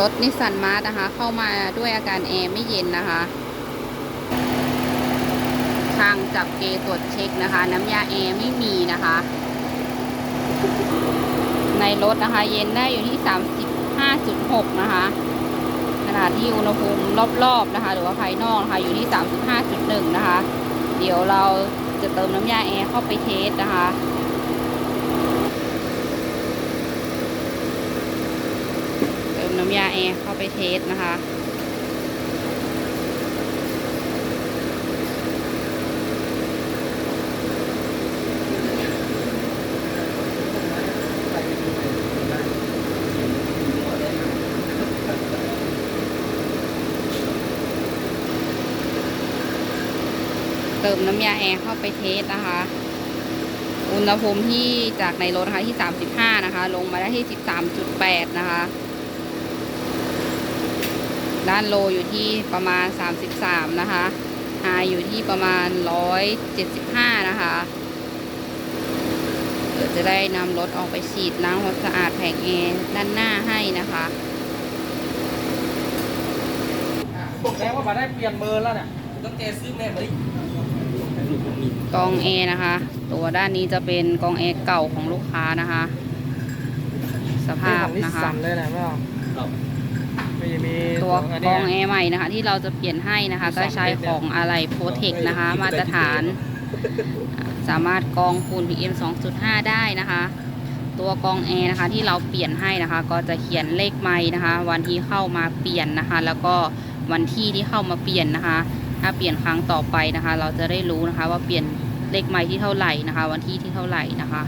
รถนิสสันมาร์นะคะ เข้ามาด้วยอาการแอร์ไม่เย็นนะคะ ทางจับเกตรวจเช็คนะคะ น้ำยาแอร์ไม่มีนะคะ ในรถนะคะ เย็นได้อยู่ที่ 35.6 นะคะขณะที่อุณหภูมิรอบๆนะคะ หรือว่าภายนอกนะคะอยู่ที่ 35.1 นะคะ เดี๋ยวเราจะเติมน้ำยาแอร์เข้าไปเทสนะคะ เติม น้ำยาแอร์เข้าไปเทสนะคะเติมน้ำยาแอร์เข้าไปเทสนะคะ อุณหภูมิที่จากในรถนะคะที่ 35 นะคะ ลงมาได้ที่ 13.8 นะคะ ด้านโลอยู่ที่ประมาณ 33 นะคะไฮอยู่ที่ประมาณ 175 นะคะเดี๋ยวจะได้นำรถออกไปฉีดล้างความสะอาดแผงแอร์ด้านหน้าให้นะคะบอกแล้วว่ามาได้เปลี่ยนเบอร์แล้วเนี่ยต้องแกซื้อแม่มาดิกองแอร์นะคะ ตัวด้านนี้จะเป็นกองแอร์เก่าของลูกค้านะคะ สภาพนี่นะของคะนิสสันเลยนะไม่เอาครับไม่ได้มีตัวขอันกเนี้อยงแอร์ใหม่นะคะ ที่เราจะเปลี่ยนให้นะคะ ก็ใช้ของอะไรโปรเทคนะคะ มาตรฐาน สามารถกรองฝุ่น PM 2.5 ได้นะคะ ตัวกรองแอร์นะคะ ที่เราเปลี่ยนให้นะคะ ก็จะเขียนเลขไม้นะคะ วันที่เข้ามาเปลี่ยนนะคะ แล้วก็วันที่ที่เข้ามาเปลี่ยนนะคะ ถ้าเปลี่ยนครั้งต่อไปนะคะ เราจะได้รู้นะคะ ว่าเปลี่ยนเลขไม้ที่เท่าไหร่นะคะ วันที่ที่เท่าไหร่นะคะ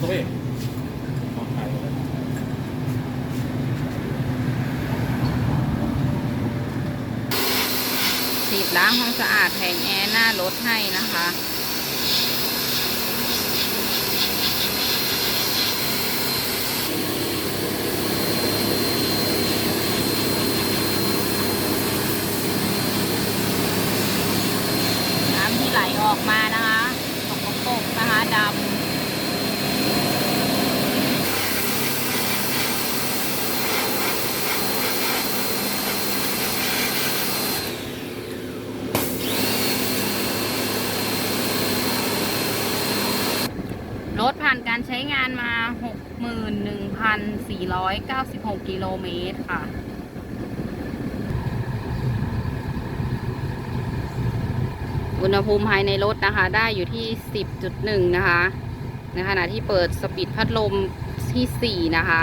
ตัวเอง ฉีด ล้างความสะอาดแผงแอร์หน้ารถให้นะคะน้ำที่ไหลออกมานะคะสกปรกนะคะดำ รถผ่าน การใช้งานมา 61,496 กิโลเมตรค่ะ อุณหภูมิภายในรถนะคะ ได้อยู่ที่ 10.1 นะคะ ในขณะที่เปิดสปีดพัดลมที่ 4 นะคะ